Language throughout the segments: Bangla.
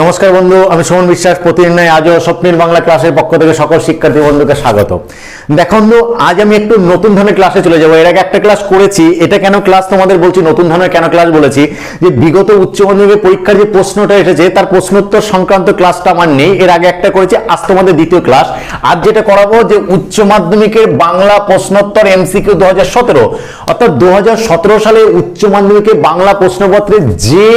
নমস্কার বন্ধু, আমি সুমন বিশ্বাস। প্রতিদিন আজও স্বপ্নের বাংলা ক্লাসের পক্ষ থেকে সকল শিক্ষার্থী বন্ধুকে স্বাগত। দেখো বন্ধু, আজ আমি একটু নতুন ধরনের ক্লাসে চলে যাব। এর আগে একটা ক্লাস করেছি, এটা কেন ক্লাস তোমাদের বলছি, নতুন ধরনের কেন ক্লাস বলেছি? যে বিগত উচ্চ মাধ্যমিক পরীক্ষার যে প্রশ্নটা এসেছে, তার প্রশ্নোত্তর সংক্রান্ত ক্লাসটা আমার নেই। এর আগে একটা করেছি, আজ তোমাদের দ্বিতীয় ক্লাস। আজ যেটা করাবো, যে উচ্চ মাধ্যমিকের বাংলা প্রশ্নোত্তর এমসিকিউ দু হাজার সতেরো। অর্থাৎ দু হাজার সতেরো সালে উচ্চ মাধ্যমিকে বাংলা প্রশ্নপত্রে যে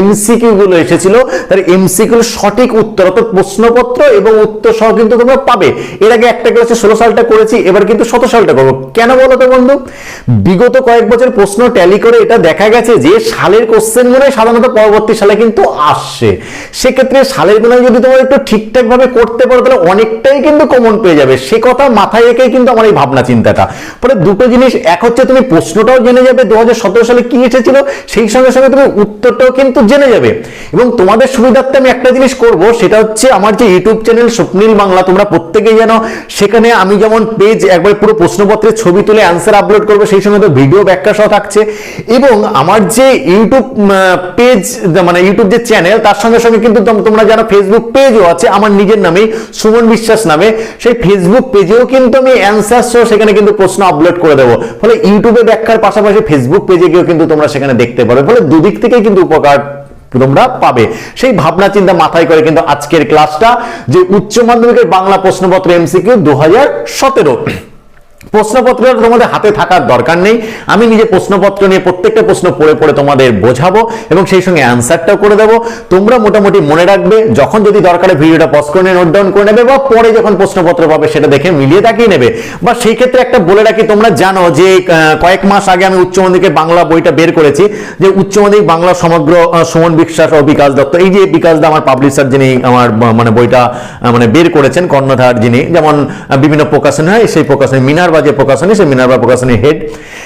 এমসিকিউ গুলো এসেছিল, তার এমসিকিউর সঠিক উত্তর, অর্থাৎ প্রশ্নপত্র এবং উত্তর সহ কিন্তু তোমরা পাবে। এর আগে একটা ক্লাসে ষোলো সালটা করেছি, এবার কিন্তু শত সালটা করব। কেন বলো তো বন্ধু? বিগত কয়েক বছর প্রশ্ন ট্যালি করে এটা দেখা গেছে যে সালের কোশ্চেনগুলো সাধারণত পরবর্তী সালে কিন্তু আসছে। সেক্ষেত্রে সালেরগুলো যদি তোমার একটু ঠিকঠাক ভাবে করতে পারো, তাহলে অনেকটাই কিন্তু কমন পেয়ে যাবে। সে কথা মাথায় রেখেই কিন্তু আমার এই ভাবনা চিন্তাটা। পরে দুটো জিনিস এক হচ্ছে তুমি প্রশ্নটাও জেনে যাবে দু হাজার সতেরো সালে কি এসেছিল, সেই সঙ্গে সঙ্গে তুমি উত্তরটাও কিন্তু জেনে যাবে। এবং তোমাদের সুবিধার্থে আমি একটা জিনিস করব, সেটা হচ্ছে আমার যে ইউটিউব চ্যানেল স্বপ্নীল বাংলা, তোমরা প্রত্যেকেই জানো, সেখানে আমি যেমন পেজ একবার পুরো প্রশ্নপত্রের ছবি তুলে অ্যান্সার আপলোড করব, সেই সময় তো ভিডিও ব্যাখ্যা সহ থাকছে। এবং আমার যে ইউটিউব পেজ মানে ইউটিউব যে চ্যানেল তার সঙ্গে সঙ্গে কিন্তু তোমরা জানো ফেসবুক পেজও আছে, আমার নিজের নামেই সুমন বিশ্বাস নামে। সেই ফেসবুক পেজেও কিন্তু আমি অ্যান্সার সহ সেখানে কিন্তু প্রশ্ন আপলোড করে দেবো। ফলে ইউটিউবে ব্যাখ্যার পাশাপাশি ফেসবুক পেজে গিয়েও কিন্তু তোমরা সেখানে দেখতে পারবে ফলে দুদিক থেকেই কিন্তু উপকার তোমরা পাবে। সেই ভাবনা চিন্তা মাথায় করে কিন্তু আজকের ক্লাসটা যে উচ্চ মাধ্যমিকের বাংলা প্রশ্নপত্র এমসিকিউ দু হাজার সতেরো। প্রশ্নপত্র তোমাদের হাতে থাকার দরকার নেই। আমি নিজে প্রশ্নপত্র নিয়ে প্রত্যেকটা প্রশ্ন পড়ে পড়ে তোমাদের বোঝাবো এবং সেই সঙ্গে অ্যান্সারটাও করে দেবো। তোমরা মোটামুটি মনে রাখবে, যখন যদি দরকারে ভিডিওটা পজ করে নোট ডাউন করে নেবে বা পরে যখন প্রশ্নপত্র পাবে সেটা দেখে মিলিয়ে তাকিয়ে নেবে। বা সেই ক্ষেত্রে একটা বলে রাখি, তোমরা জানো যে কয়েক মাস আগে আমি উচ্চ মাধ্যমিকের বাংলা বইটা বের করেছি, যে উচ্চ মাধ্যমিক বাংলা সমগ্র সুমন বিশ্বাস ও বিকাশ দত্ত, এই যে বিকাশ দা আমার পাবলিশার যিনি আমার মানে বইটা মানে বের করেছেন, কর্ণধার যিনি, যেমন বিভিন্ন প্রকাশন হয়, সেই প্রকাশনী মিনারবা যে প্রকাশনী, সেই মিনারবা প্রকাশনীর হেড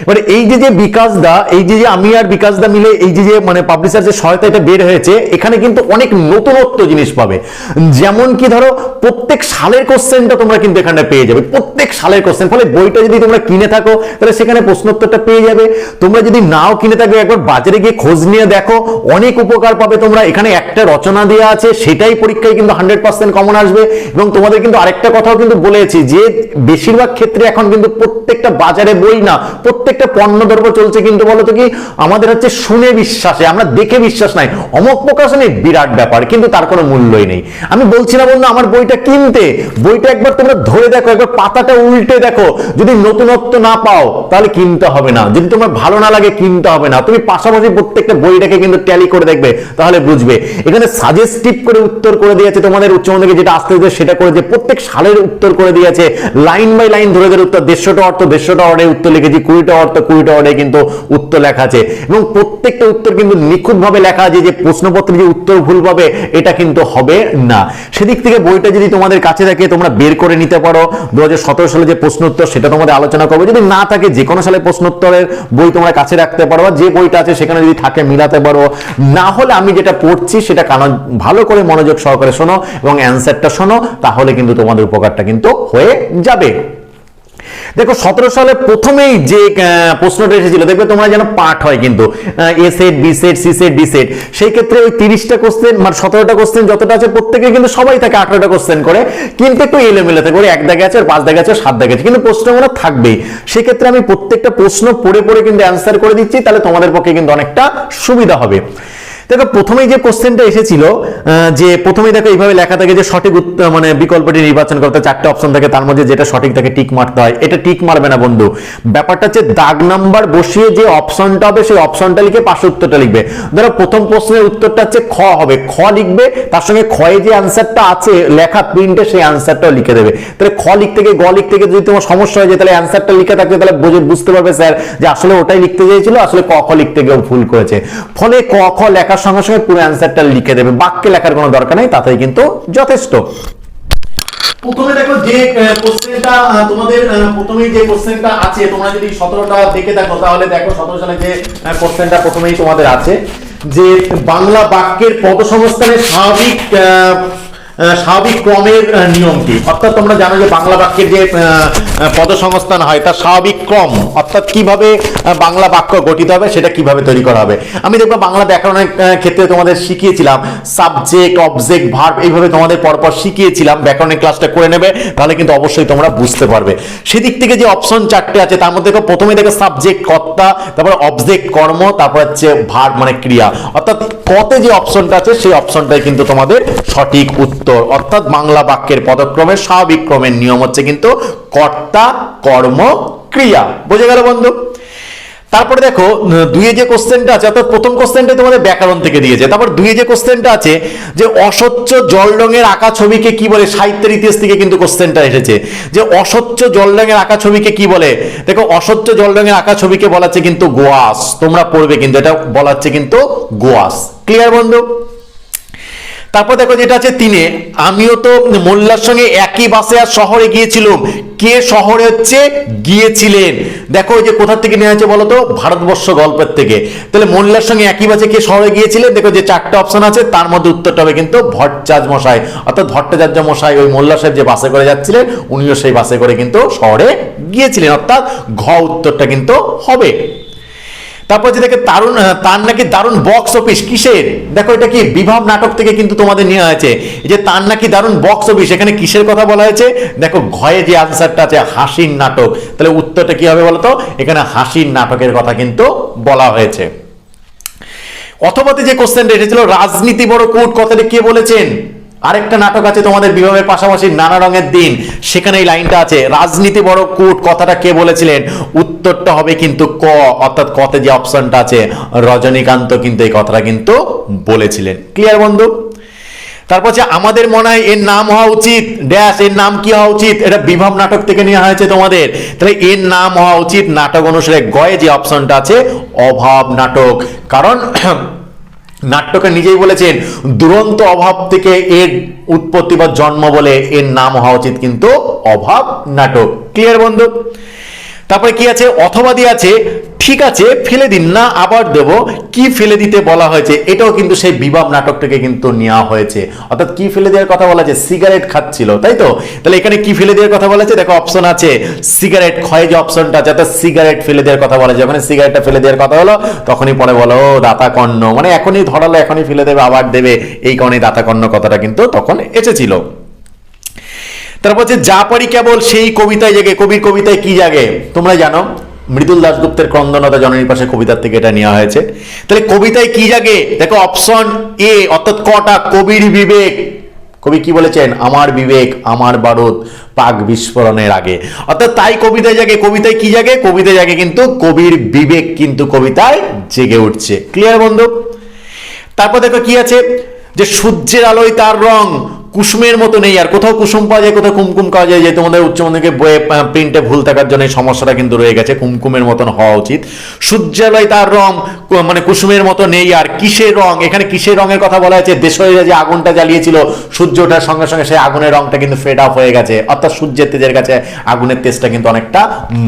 এবারে এই যে যে বিকাশ দা, এই যে যে আমি আর বিকাশ দা মিলে এই যে যে মানে পাবলিশার যে সহায়তা এটা বের হয়েছে, এখানে কিন্তু অনেক নতুনত্ব জিনিস পাবে। যেমন কি ধরো, প্রত্যেক সালের কোশ্চেনটা তোমরা কিন্তু এখানে পেয়ে যাবে। প্রত্যেক সালের কোশ্চেন ফলে বইটা যদি তোমরা কিনে থাকো, তাহলে সেখানে প্রশ্নোত্তরটা পেয়ে যাবে। তোমরা যদি নাও কিনে থাকো, একবার বাজারে গিয়ে খোঁজ নিয়ে দেখো, অনেক উপকার পাবে তোমরা। এখানে একটা রচনা দেওয়া আছে, সেটাই পরীক্ষায় কিন্তু হান্ড্রেড পার্সেন্ট কমন আসবে। এবং তোমাদের কিন্তু আরেকটা কথাও কিন্তু বলেছি, যে বেশিরভাগ ক্ষেত্রে এখন কিন্তু প্রত্যেকটা বাজারে বই না, প্রত্যেকটা পণ্য দ্রব্য চলছে কিন্তু বলতো কি, আমাদের হচ্ছে শুনে বিশ্বাসে, আমরা দেখে বিশ্বাস নাই। অমক প্রকাশনে বিরাট ব্যাপার, কিন্তু তার কোনো মূল্যই নেই। আমি বলছি না বন্ধু, আমার বইটা কিনতে, বইটা একবার তোমরা ধরে দেখো, একবার পাতাটা উল্টে দেখো। যদি নতুনত্ব না পাও, তাহলে কিনতে হবে না। যদি তোমার ভালো না লাগে, কিনতে হবে না। তুমি পাশাপাশি প্রত্যেকটা বইটাকে কিন্তু ট্যালি করে দেখবে, তাহলে বুঝবে। এখানে সাজেস্টিভ করে উত্তর করে দিয়েছে তোমাদের উচ্চ যেটা আসতে সেটা করে যে প্রত্যেক সালের উত্তর করে দিয়েছে। লাইন বাই লাইন ধরে ধরে উত্তর দেড়শোটা অর্থ দেড়শোটা অর্ডে উত্তর লিখেছি, কুড়িটা অর্থ, কুড়িটা অর্ডে কিন্তু উত্তর লেখা আছে। এবং প্রত্যেকটা উত্তর কিন্তু নিখুঁত ভাবে লেখা আছে যে প্রশ্নপত্রে যে উত্তর ভুল পাবে, এটা কিন্তু হবে না। সেদিক থেকে বইটা যদি তোমাদের কাছে থাকে, তোমরা বের করে নিতে পারো। দু হাজার সতেরো সালে যে প্রশ্ন উত্তর সেটা তোমাদের আলোচনা করব। যদি না থাকে, যে কোনো সালে প্রশ্ন উত্তরের বই তোমরা কাছে রাখতে পারো যে বইটা আছে, সেখানে যদি থাকে, মিলাতে পারো। না হলে আমি যেটা পড়ছি, সেটা কারণ ভালো করে মনোযোগ সহকারে শোনো এবং অ্যান্সারটা শোনো, তাহলে কিন্তু তোমাদের উপকারটা কিন্তু হয়ে যাবে। দেখো, সতেরো সালে প্রথমেই যে প্রশ্নটা এসেছিল, দেখবে তোমরা যেন পাঠ হয় কিন্তু A set B set C set D set সেই ক্ষেত্রে ওই তিরিশটা কোশ্চেন মানে সতেরোটা কোশ্চেন যতটা আছে প্রত্যেকে কিন্তু সবাই থাকে আঠারোটা কোশ্চেন করে, কিন্তু একটু এলোমেলো থাকে এক দাগে আছে আর পাঁচ দাগে আছে সাত দাগে আছে, কিন্তু প্রশ্নগুলো থাকবেই। সেক্ষেত্রে আমি প্রত্যেকটা প্রশ্ন পড়ে পড়ে কিন্তু অ্যান্সার করে দিচ্ছি, তাহলে তোমাদের পক্ষে কিন্তু অনেকটা সুবিধা হবে। দেখো, প্রথমেই যে কোশ্চেনটা এসেছিল যে প্রথমেই দেখো এইভাবে লেখা থাকে যে সঠিক মানে বিকল্পটি নির্বাচন করতে চারটে অপশন থাকে, তার মধ্যে যেটা সঠিক থাকে টিক মারতে হয়, এটা টিক মারবে না বন্ধু। ব্যাপারটা হচ্ছে দাগ নাম্বার বসিয়ে যে অপশনটা হবে, সেই অপশনটা লিখে পাশে উত্তরটা লিখবে। ধরো, প্রথম প্রশ্নের উত্তরটা হচ্ছে খ হবে। খ লিখবে, তার সঙ্গে খয়ে যে অ্যান্সারটা আছে, লেখা প্রিন্টে সেই অ্যান্সারটাও লিখে দেবে। তাহলে খ লিখতে গিয়ে, গ লিখতে গিয়ে যদি তোমার সমস্যা হয়ে যায়, তাহলে অ্যান্সারটা লিখে থাকবে তাহলে বুঝে, বুঝতে পারবে স্যার যে আসলে ওটাই লিখতে চেয়েছিল, আসলে ক খ লিখতে গিয়েও ভুল করেছে। ফলে ক খ লেখার সঙ্গে সঙ্গে পুরো অ্যান্সারটা লিখে দেবে। বাক্যে লেখার কোনো দরকার নেই, তাতেই কিন্তু যথেষ্ট। প্রথমে দেখো যে কোশ্চেনটা তোমাদের প্রথমেই যে কোশ্চেনটা আছে, তোমরা যদি সতেরোটা দেখে দেখো তাহলে দেখো সতেরো সালে যে কোশ্চেনটা প্রথমেই তোমাদের আছে, যে বাংলা বাক্যের পদ সংস্থানের স্বাভাবিক স্বাভাবিক ক্রমের নিয়মটি। অর্থাৎ তোমরা জানো যে বাংলা বাক্যের যে পদসংস্থান হয়, তার স্বাভাবিক ক্রম, অর্থাৎ কীভাবে বাংলা বাক্য গঠিত হবে, সেটা কীভাবে তৈরি করা হবে। আমি দেখব বাংলা ব্যাকরণের ক্ষেত্রে তোমাদের শিখিয়েছিলাম সাবজেক্ট অবজেক্ট ভার্ব এইভাবে তোমাদের পরপর শিখিয়েছিলাম, ব্যাকরণের ক্লাসটা করে নেবে, তাহলে কিন্তু অবশ্যই তোমরা বুঝতে পারবে। সেদিক থেকে যে অপশন চারটে আছে, তার মধ্যে দেখো, প্রথমে দেখো সাবজেক্ট কর্তা, তারপর অবজেক্ট কর্ম, তারপর হচ্ছে ভার্ব মানে ক্রিয়া। অর্থাৎ কতে যে অপশনটা আছে, সেই অপশনটাই কিন্তু তোমাদের সঠিক উত্তর অর্থাৎ বাংলা বাক্যের পদক্রমের স্বাভাবিক ক্রমের নিয়ম হচ্ছে কিন্তু কর্তা, কর্ম, ক্রিয়া। বুঝে গেল বন্ধু? তারপরে দেখো, দুইয়ে যে কোশ্চেনটা আছে, অর্থাৎ প্রথম কোশ্চেনটা তোমাদের ব্যাকরণ থেকে দিয়েছে। তারপর দুইয়ে যে কোশ্চেনটা আছে, যে অস্বচ্ছ জল রঙের আঁকা ছবিকে কি বলে? সাহিত্যের ইতিহাস থেকে কিন্তু কোশ্চেনটা এসেছে। যে অস্বচ্ছ জল রঙের আঁকা ছবিকে কি বলে? দেখো, অস্বচ্ছ জল রঙের আঁকা ছবিকে বলা হচ্ছে কিন্তু গোয়াস। তোমরা পড়বে কিন্তু, এটা বলা হচ্ছে কিন্তু গোয়াস। ক্লিয়ার বন্ধু? তারপর দেখো যেটা আছে তিনে, আমিও তো মোল্লার সঙ্গে একই বাসে আর শহরে গিয়েছিলাম। কে শহরে হচ্ছে? গিয়েছিলেন। দেখো যে কোথা থেকে নেওয়া হয়েছে বলো তো? ভারতবর্ষ গল্পের থেকে। তাহলে মোল্লার সঙ্গে একই বাসে কে শহরে গিয়েছিলেন? দেখো যে চারটা অপশন আছে, তার মধ্যে উত্তরটা হবে কিন্তু ভট্টাচার্য মশাই। অর্থাৎ ভট্টাচার্য মশাই ওই মোল্লা সাহেব যে বাসে করে যাচ্ছিলেন, উনিও সেই বাসে করে কিন্তু শহরে গিয়েছিলেন। অর্থাৎ ঘ উত্তরটা কিন্তু হবে। তারপর যে দেখে আহ, তার নাকি দারুণ বক্স অফিস কিসের? দেখো এটা কি বিভাব নাটক থেকে কিন্তু তোমাদের নেওয়া হয়েছে। যে তার নাকি দারুণ বক্স অফিস এখানে কিসের কথা বলা হয়েছে? দেখো ঘয়ে যে আনসারটা আছে হাসির নাটক। তাহলে উত্তরটা কি হবে বলতো? এখানে হাসির নাটকের কথা কিন্তু বলা হয়েছে। অথবাতে যে কোশ্চেনটা এসেছিল রাজনীতি বড় কুট কথাটা কে বলেছেন? আরেকটা নাটক আছে তোমাদের বিভাগের পাশাপাশি নানা রঙের দিন। সেখানে এই লাইনটা আছে, রাজনীতি বড় কুট কথাটা কে বলেছিলেন? উত্তরটা হবে কিন্তু ক, অর্থাৎ কতে যে অপশনটা আছে, রজনীকান্ত কিন্তু এই কথাটা কিন্তু বলেছিলেন। ক্লিয়ার বন্ধু? তারপর হচ্ছে, আমাদের মনে হয় এর নাম হওয়া উচিত। ড্যাশ, এর নাম কি হওয়া উচিত? এটা বিভব নাটক থেকে নেওয়া হয়েছে তোমাদের। তাহলে এর নাম হওয়া উচিত নাটক অনুসারে গয়ে যে অপশনটা আছে, অভাব নাটক। কারণ নাট্যকার নিজেই বলেছেন, দুরন্ত অভাব থেকে এর উৎপত্তি বা জন্ম বলে এর নাম হওয়া উচিত কিন্তু অভাব নাটক। ক্লিয়ার বন্ধু? তারপরে কি আছে? অথবা দিয়ে আছে, ঠিক আছে, ফেলে দিন, না আবার দেব। কি ফেলে দিতে বলা হয়েছে, এটাও কিন্তু সেই বিবাহ নাটক থেকে কিন্তু নেওয়া হয়েছে। অর্থাৎ কি ফেলে দেওয়ার কথা বলা আছে? সিগারেট খাচ্ছিল, তাই তো? তাহলে এখানে কি ফেলে দেওয়ার কথা বলা দেখো অপশন আছে। সিগারেট ক্ষয় যে অপশনটা অর্থাৎ সিগারেট ফেলে দেওয়ার কথা বলা যায়। ওখানে সিগারেটটা ফেলে দেওয়ার কথা হলো, তখনই পরে বলো দাতা কর্ণ মানে এখনই ধরালো, এখনই ফেলে দেবে, আবার দেবে। এই কারণে দাতা কর্ণ কথাটা কিন্তু তখন এসেছিল। তারপর হচ্ছে যা পারি কেবল সেই কবিতায় জাগে। কবির কবিতায় কি জাগে? তোমরা জানো, মৃদুল দাশগুপ্তের ক্রন্দনতা জননীর পাশে কবিতার থেকে এটা নেওয়া হয়েছে। তাহলে কবিতায় কি জাগে? দেখো অপশন এ অর্থাৎ কটা, কবির বিবেক। কবি কি বলেছেন? আমার বিবেক, আমার বারুদ পাক বিস্ফোরণের আগে। অর্থাৎ তাই কবিতায় জাগে। কবিতায় কি জাগে? কবিতায় জাগে কিন্তু কবির বিবেক কিন্তু কবিতায় জেগে উঠছে। ক্লিয়ার বন্ধু? তারপর দেখো কি আছে? যে সূর্যের আলোয় তার রং কুসুমের মতো নেই, আর কোথাও কুসুম পাওয়া যায়, কোথাও কুমকুম পাওয়া যায়, যে তোমাদের উচ্চ মাধ্যমিকে বইয়ে প্রিন্টে ভুল থাকার জন্য এই সমস্যাটা কিন্তু রয়ে গেছে, কুমকুমের মতন হওয়া উচিত। সূর্যালয় তার রং মানে কুসুমের মতো নেই, আর কিসের রং? এখানে কিসের রঙের কথা বলা হয়েছে? দেশীয় যে আগুনটা জ্বালিয়েছিল, সূর্য ওঠার সঙ্গে সঙ্গে সেই আগুনের রংটা কিন্তু ফেড অফ হয়ে গেছে। অর্থাৎ সূর্যের তেজের কাছে আগুনের তেজটা কিন্তু অনেকটা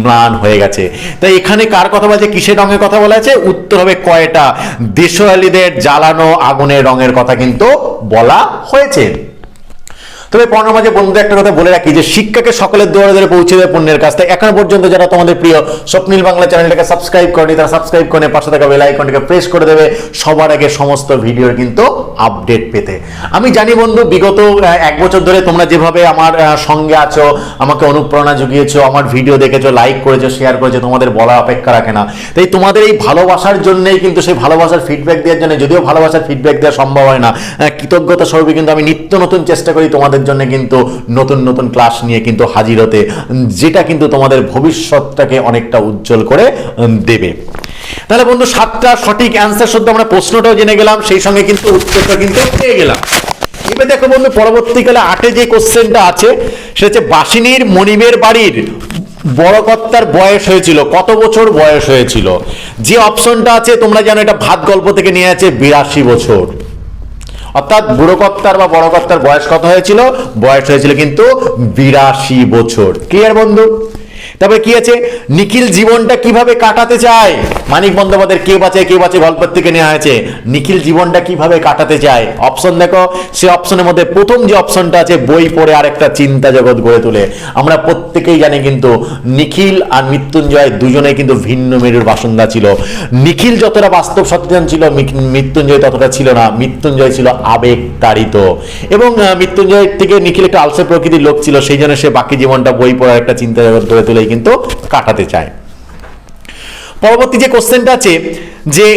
ম্লান হয়ে গেছে। তাই এখানে কার কথা বলছে কিসের রঙের কথা বলা আছে উত্তর হবে কয়টা? দেশওয়ালিদের জ্বালানো আগুনের রঙের কথা কিন্তু বলা হয়েছে। তবে পণ্য মাঝে বন্ধুদের একটা কথা বলে রাখি যে শিক্ষাকে সকলের দৌড়ে ধরে পৌঁছে দেবে পণ্যের কাছ থেকে। এখনও পর্যন্ত যারা তোমাদের প্রিয় স্বপ্নীল বাংলা চ্যানেলটাকে সাবস্ক্রাইব করেনি, তারা সাবস্ক্রাইব করে পাশে থাকা বেল আইকনটাকে প্রেস করে দেবে সবার আগে সমস্ত ভিডিওর কিন্তু আপডেট পেতে। আমি জানি বন্ধু, বিগত এক বছর ধরে তোমরা যেভাবে আমার সঙ্গে আছো, আমাকে অনুপ্রেরণা জুগিয়েছো, আমার ভিডিও দেখেছ লাইক করেছ শেয়ার করেছ, তোমাদের বলা অপেক্ষা রাখে না। তাই তোমাদের এই ভালোবাসার জন্যই কিন্তু সেই ভালোবাসার ফিডব্যাক দেওয়ার জন্য, যদিও ভালোবাসার ফিডব্যাক দেওয়া সম্ভব হয় না কৃতজ্ঞতা স্বরূপে কিন্তু আমি নিত্য নতুন চেষ্টা করি তোমাদের জন্য কিন্তু নতুন নতুন ক্লাস নিয়ে কিন্তু হাজির হতে, যেটা কিন্তু তোমাদের ভবিষ্যৎটাকে অনেকটা উজ্জ্বল করে দেবে। তাহলে বন্ধু, সাতটা সঠিক অ্যান্সার শুদ্ধ আমরা প্রশ্নটাও জেনে গেলাম, সেই সঙ্গে কিন্তু উত্তরটা কিন্তু পেয়ে গেলাম। এবার দেখো বন্ধু, পরবর্তীকালে আটে যে কোশ্চেনটা আছে, সেটা হচ্ছে বাসিনীর মনিমের বাড়ির বড় কর্তার বয়স হয়েছিল, কত বছর বয়স হয়েছিল? যে অপশনটা আছে, তোমরা জানো, এটা ভাত গল্প থেকে নিয়ে আছে বিরাশি বছর। অর্থাৎ বুড়ো কর্তার বা বড় কর্তার বয়স কত হয়েছিল? বয়স হয়েছিল কিন্তু বিরাশি বছর। ক্লিয়ার বন্ধু? তারপরে কি আছে? নিখিল জীবনটা কীভাবে কাটাতে চায়? মানিক বন্দ্যোপাধ্যায়ের কে বাঁচে কে বাঁচে গল্পের থেকে নেওয়া হয়েছে। নিখিল জীবনটা কীভাবে কাটাতে চায়? অপশন দেখো সে অপশনের মধ্যে প্রথম যে অপশনটা আছে বই পড়ে আরেকটা চিন্তা জগৎ গড়ে তোলে। আমরা প্রত্যেকেই জানি কিন্তু নিখিল আর মৃত্যুঞ্জয় দুজনেই কিন্তু ভিন্ন মেরুর বাসিন্দা ছিল। নিখিল যতটা বাস্তব সচেতন ছিল মৃত্যুঞ্জয় ততটা ছিল না। মৃত্যুঞ্জয় ছিল আবেগ তাড়িত এবং আহ, মৃত্যুঞ্জয় থেকে নিখিল একটা আলসে প্রকৃতির লোক ছিল সেই জন্য সে বাকি জীবনটা বই পড়ার একটা চিন্তা জগৎ গড়ে তুলেই কিন্তু কাটাতে চায়। পরবর্তী যে কোশ্চেনটা আছে যে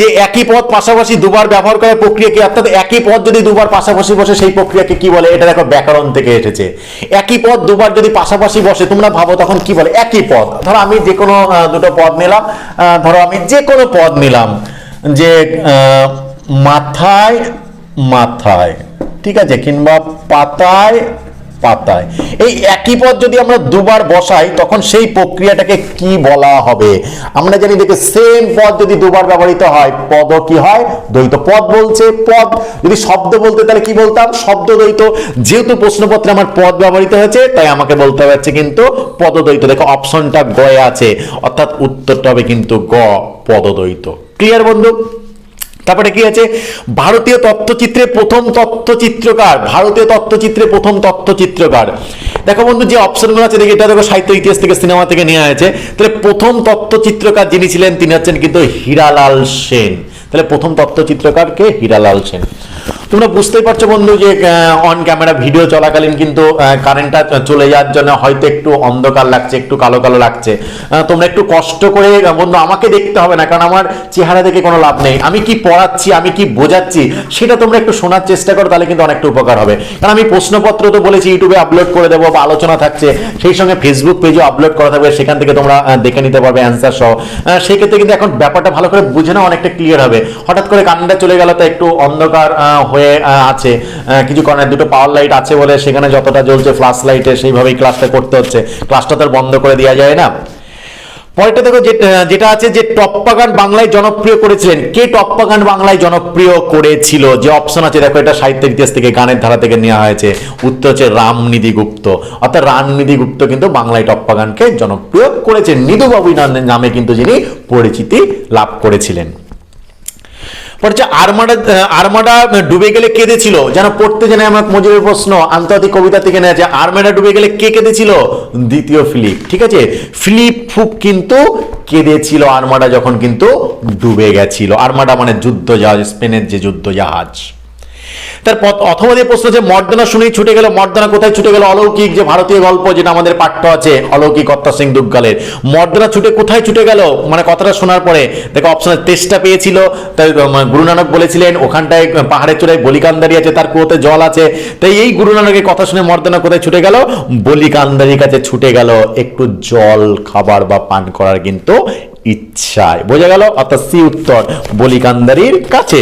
যে একই পদ পাশাপাশি দুবার ব্যবহার করার প্রক্রিয়াকে অর্থাৎ একই পদ যদি দুবার পাশাপাশি বসে, সেই প্রক্রিয়াকে কি বলে? এটা দেখো ব্যাকরণ থেকে এসেছে। একই পদ দুবার যদি পাশাপাশি বসে, তোমরা ভাবো তখন কি বলে? একই পদ। ধরো আমি যে কোনো দুটো পদ নিলাম। ধরো আমি যে কোনো পদ নিলাম যে মাথায় মাথায়, ঠিক আছে? কিংবা পাতায় পাতায়। এই একই পদ যদি আমরা দুবার বসাই, তখন সেই প্রক্রিয়াটাকে কি বলা হবে? আমরা জানি দেখে সেম পদ যদি দুবার ব্যবহৃত হয়, পদ কি হয়? দ্বৈত পদ বলছে পদ। যদি শব্দ বলতে, তাহলে কি বলতাম? শব্দ দ্বৈত। যেহেতু প্রশ্নপত্রে আমার পদ ব্যবহৃত হয়েছে, তাই আমাকে বলতে হচ্ছে কিন্তু পদদ্বৈত দেখো অপশনটা গয়ে আছে। অর্থাৎ উত্তরটা হবে কিন্তু গ পদদ্বৈত ক্লিয়ার বন্ধু? তারপরে কি আছে? ভারতীয় তথ্যচিত্রে প্রথম তথ্যচিত্রকার। ভারতীয় তথ্যচিত্রে প্রথম তথ্যচিত্রকার। দেখো বন্ধু, যে অপশনগুলো আছে, দেখি এটা দেখো সাহিত্য, ইতিহাস থেকে সিনেমা থেকে নেওয়া হয়েছে। তাহলে প্রথম তথ্যচিত্রকার যিনি ছিলেন, তিনি হচ্ছেন কিন্তু হীরালাল সেন। তাহলে প্রথম তথ্যচিত্রকার কে হীরালাল সেন। তোমরা বুঝতেই পারছ বন্ধু যে অন ক্যামেরা ভিডিও চলাকালীন কিন্তু কারেন্টটা চলে যাওয়ার জন্য হয়তো একটু অন্ধকার লাগছে একটু কালো কালো লাগছে। তোমরা একটু কষ্ট করে বন্ধু আমাকে দেখতে হবে না কারণ আমার চেহারা দেখে কোনো লাভ নেই। আমি কি পড়াচ্ছি আমি কি বোঝাচ্ছি সেটা তোমরা একটু শোনার চেষ্টা করো তাহলে কিন্তু অনেকটা উপকার হবে। কারণ আমি প্রশ্নপত্র তো বলেছি ইউটিউবে আপলোড করে দেবো বা আলোচনা থাকছে সেই সঙ্গে ফেসবুক পেজেও আপলোড করা থাকবে সেখান থেকে তোমরা দেখে নিতে পারবে অ্যান্সার সহ। আহ, সেই ক্ষেত্রে কিন্তু এখন ব্যাপারটা ভালো করে বুঝে না অনেকটা ক্লিয়ার হবে। হঠাৎ করে কারেন্টটা চলে গেল তো একটু অন্ধকার হয়ে আছে। কিছু কারণে দুটো পাওয়ার লাইট আছে বলে সেখানে যতটা জ্বলছে ফ্ল্যাশ লাইটে সেইভাবেই ক্লাসটা করতে হচ্ছে। ক্লাসটা তো বন্ধ করে দেওয়া যায় না। পরেরটা দেখো যেটা আছে যে টপ্পা গান বাংলায় জনপ্রিয় করেছিলেন। কে টপ্পা গান বাংলায় জনপ্রিয় করেছিল? যে অপশন আছে, দেখো এটা সাহিত্যের ইতিহাস থেকে, গানের ধারা থেকে নেওয়া হয়েছে। উত্তর হচ্ছে রামনিধি গুপ্ত। অর্থাৎ রামনিধি গুপ্ত কিন্তু বাংলায় টপ্পা গানকে জনপ্রিয় করেছেন। নিধুবাবু নামে কিন্তু যিনি পরিচিতি লাভ করেছিলেন। পরে আরমাডা আরমাডা ডুবে গেলে কেঁদেছিল যেন পড়তে জানে আমার মজুরের প্রশ্ন। আন্তর্জাতিক কবিতা থেকে নেওয়া যায় আরমাডা ডুবে গেলে কে কেঁদেছিল দ্বিতীয় ফিলিপ। ঠিক আছে? ফিলিপ ফুপ কিন্তু কেঁদেছিল আরমাডা যখন কিন্তু ডুবে গেছিল? আরমাডা মানে যুদ্ধ জাহাজ স্পেনের যে যুদ্ধ জাহাজ তার অথবা দিয়ে প্রশ্ন যে মর্দানা শুনেই ছুটে গেল, মর্দনা কোথায় ছুটে গেল? অলৌকিক যে ভারতীয় গল্প যেটা আমাদের পাঠ্য আছে, অলৌকিক অত্তা সিং দুগ্গালের। মর্দনা ছুটে কোথায় ছুটে গেল? মানে কথাটা শোনার পরে দেখো অপশনের তেষ্টা পেয়েছিল, তাই গুরু নানক বলেছিলেন, ওখানটায় পাহাড়ের চূড়ায় বলিকান্দারি আছে, তার কুয়োতে জল আছে। তাই এই গুরু নানকের কথা শুনে মর্দনা কোথায় ছুটে গেল? বলিকান্দারির কাছে ছুটে গেল। একটু জল, খাবার বা পান করার কিন্তু ইচ্ছায়। বোঝা গেল? অর্থাৎ সি উত্তর, বলিকান্দারির কাছে।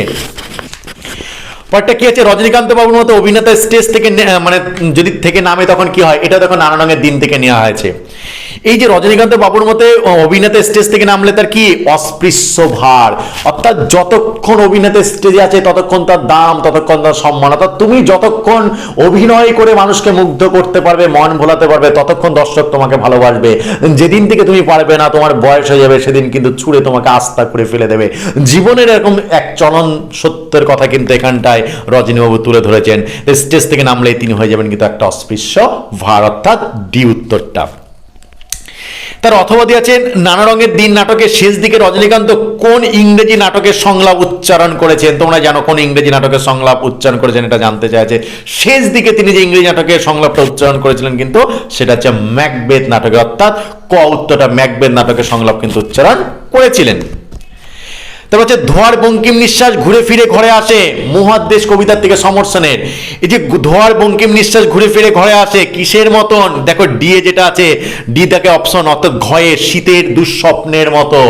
পরটা কি আছে রজনীকান্ত বাবুর মতো অভিনেতা স্টেজ থেকে মানে যদি থেকে নামে তখন কি হয়? এটা তখন নানা রঙের দিন থেকে নেওয়া হয়েছে। এই যে রজনীকান্ত বাবুর মতে অভিনেতা স্টেজ থেকে নামলে তার কি? অস্পৃশ্য ভার। অর্থাৎ যতক্ষণ অভিনেতা স্টেজে আছে, ততক্ষণ তার দাম, ততক্ষণ তার সম্মান। অর্থাৎ তুমি যতক্ষণ অভিনয় করে মানুষকে মুগ্ধ করতে পারবে, মন ভোলাতে পারবে, ততক্ষণ দর্শক তোমাকে ভালোবাসবে। যেদিন থেকে তুমি পারবে না, তোমার বয়স হয়ে যাবে, সেদিন কিন্তু ছুঁড়ে তোমাকে আস্থা করে ফেলে দেবে। জীবনের এরকম এক চলন সত্যের কথা কিন্তু এখানটায় রজনীবাবু তুলে ধরেছেন। স্টেজ থেকে নামলেই তিনি হয়ে যাবেন কিন্তু একটা অস্পৃশ্য ভার, অর্থাৎ ডি উত্তরটা। তার অথবাদি আছেন নানা রঙের দিন নাটকের শেষ দিকে রজনীকান্ত কোন ইংরেজি নাটকের সংলাপ উচ্চারণ করেছেন? তোমরা জানো কোন ইংরেজি নাটকের সংলাপ উচ্চারণ করেছেন এটা জানতে চাইছে। শেষ দিকে তিনি যে ইংরেজি নাটকের সংলাপটা উচ্চারণ করেছিলেন কিন্তু সেটা হচ্ছে ম্যাকবেদ নাটকে, অর্থাৎ ক উত্তরটা ম্যাকবেদ নাটকের সংলাপ কিন্তু উচ্চারণ করেছিলেন। তারপর হচ্ছে ধোয়ার বঙ্কিম নিঃশ্বাস ঘুরে ফিরে ঘরে আসে মহাদ্দেশ কবিতার থেকে সমর্থনের। এই যে ধোয়ার বঙ্কিম নিঃশ্বাস ঘুরে ফিরে ঘরে আসে কিসের মতন? দেখো ডিএ যেটা আছে, ডি থাকে অপশন অর্থাৎ ঘয়ে শীতের দুঃস্বপ্নের মতো,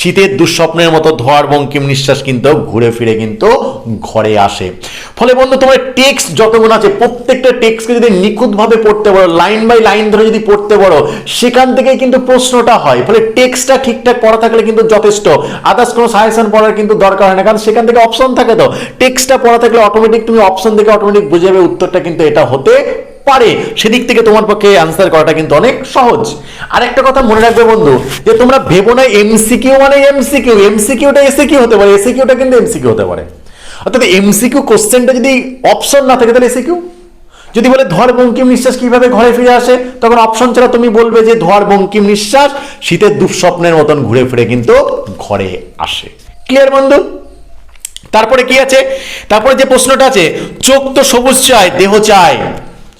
শীতের দুঃস্বপ্নের মতো ধোয়ার বঙ্কিম নিঃশ্বাস কিন্তু ঘুরে ফিরে কিন্তু ঘরে আসে। ফলে বন্ধু, তোমার টেক্সট যতগুলো আছে, প্রত্যেকটা টেক্সটকে যদি নিখুঁতভাবে পড়তে পারো লাইন বাই লাইন ধরে যদি পড়তে পারো, সেখান থেকেই কিন্তু প্রশ্নটা হয়। ফলে টেক্সটটা ঠিকঠাক পড়া থাকলে কিন্তু যথেষ্ট। আদার্স কোনো সাজেশন পড়ার কিন্তু দরকার হয় না। কারণ সেখান থেকে অপশন থাকে তো। টেক্সটটা পড়া থাকলে অটোমেটিক তুমি অপশন থেকে অটোমেটিক বুঝে যাবে উত্তরটা কিন্তু এটা হতে পারে। সেদিক থেকে তোমার পক্ষে অ্যান্সার করাটা কিন্তু অনেক সহজ। আর একটা কথা মনে রাখবে বন্ধু, যে তোমরা ভেবো না এমসিকিউ মানে এমসিকিউ এমসিকিউটা এসিকিউ হতে পারে। এসিকিউটা কিন্তু এমসিকিউ হতে পারে। অর্থাৎ এমসিকিউ কোশ্চেনটা যদি অপশন না থাকে তাহলে এসিকিউ যদি বলে ধর বঙ্কিম নিঃশ্বাস কীভাবে ঘরে ফিরে আসে, তখন অপশন ছাড়া তুমি বলবে যে ধর বঙ্কিম নিঃশ্বাস শীতের দুঃস্বপ্নের মতন ঘুরে ফিরে কিন্তু ঘরে আসে। ক্লিয়ার বন্ধু? তারপরে কি আছে? তারপরে যে প্রশ্নটা আছে, চোখ তো সবুজ চায়, দেহ চায়।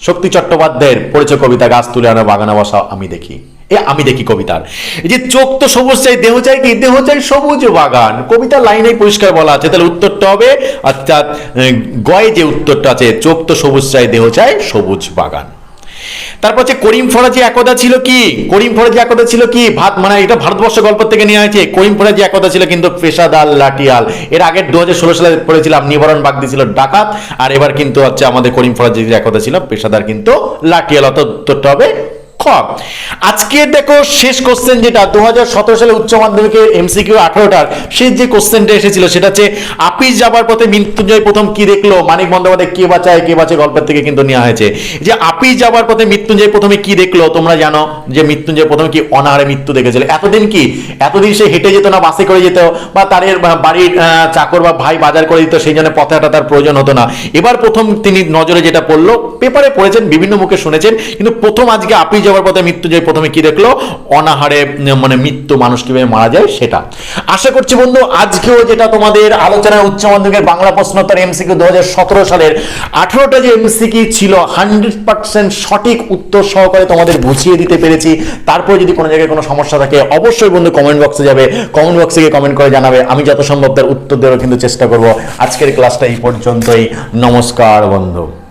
শক্তি চট্টোপাধ্যায়ের পড়েছে কবিতা, গাছ তুলে আনা, বাগানা বসা আমি দেখি। এ, আমি দেখি কবিতার। এই যে চোখ তো সবুজ চাই দেহ চাই কি? দেহ চাই সবুজ বাগান। কবিতার লাইনে পরিষ্কার বলা আছে। তাহলে উত্তরটা হবে, অর্থাৎ গয়ে যে উত্তরটা আছে, চোখ তো সবুজ চাই দেহ চাই সবুজ বাগান। তারপর হচ্ছে করিম ফরাজি একদা ছিল কি? করিম ফরাজি একদা ছিল কি? ভাত মানে এটা ভারতবর্ষ গল্প থেকে নেওয়া হয়েছে। করিম ফরাজি একদা ছিল কিন্তু পেশাদার লাঠিয়াল। এর আগে দু হাজার ষোলো সালে পড়েছিলাম নিবারণ বাগদি ছিল ডাকাত। আর এবার কিন্তু হচ্ছে আমাদের করিম ফরাজি একদা ছিল পেশাদার কিন্তু লাঠিয়াল। অত উত্তরটা হবে আজকে দেখো শেষ কোশ্চেন যেটা দু হাজার সতেরো সালে উচ্চ মাধ্যমিকের এমসিকিউ আঠারোটার শেষ যে কোশ্চেনটা এসেছিল, সেটা হচ্ছে আপিস যাবার পথে মৃত্যুঞ্জয় প্রথম কি দেখল? মানিক বন্দ্যোপাধ্যায় কে বাঁচায়, কে বাঁচে গল্পের থেকে কিন্তু নেওয়া হয়েছে। যে আপিস যাবার পথে মৃত্যুঞ্জয় প্রথমে কি দেখল, তোমরা জানো যে মৃত্যুঞ্জয় প্রথমে কি মৃত্যু দেখেছিল। এতদিন কি? এতদিন সে হেঁটে যেত না, বাসে করে যেত, বা তার বাড়ির চাকর বা ভাই বাজার করে দিত, সেই জন্য পথে হাঁটা তার প্রয়োজন হতো না। এবার প্রথম তিনি নজরে যেটা পড়ল, পেপারে পড়েছেন, বিভিন্ন মুখে শুনেছেন, কিন্তু প্রথম আজকে আপনি যাওয়ার পথে মৃত্যুঞ্জয় প্রথমে কি দেখল? অনাহারে মানে মৃত্যু মানুষ কীভাবে মারা যায় সেটা। আশা করছি বন্ধু, আজকেও যেটা তোমাদের আলোচনায় উচ্চ মাধ্যমিকের বাংলা প্রশ্নোত্তর এমসিকিউ দু হাজার সতেরো সালের আঠারোটা যে এমসিকিউ ছিল, হান্ড্রেড পার্সেন্ট সঠিক উত্তর সহকারে তোমাদের বুঝিয়ে দিতে পেরেছি। তারপর যদি কোনো জায়গায় কোনো সমস্যা থাকে, অবশ্যই বন্ধু কমেন্ট বক্সে যাবে। কমেন্ট বক্সে গিয়ে কমেন্ট করে জানাবে। আমি যত সম্ভব তার উত্তর দেওয়ার কিন্তু চেষ্টা করব। আজকের ক্লাসটা এই পর্যন্তই। নমস্কার বন্ধু।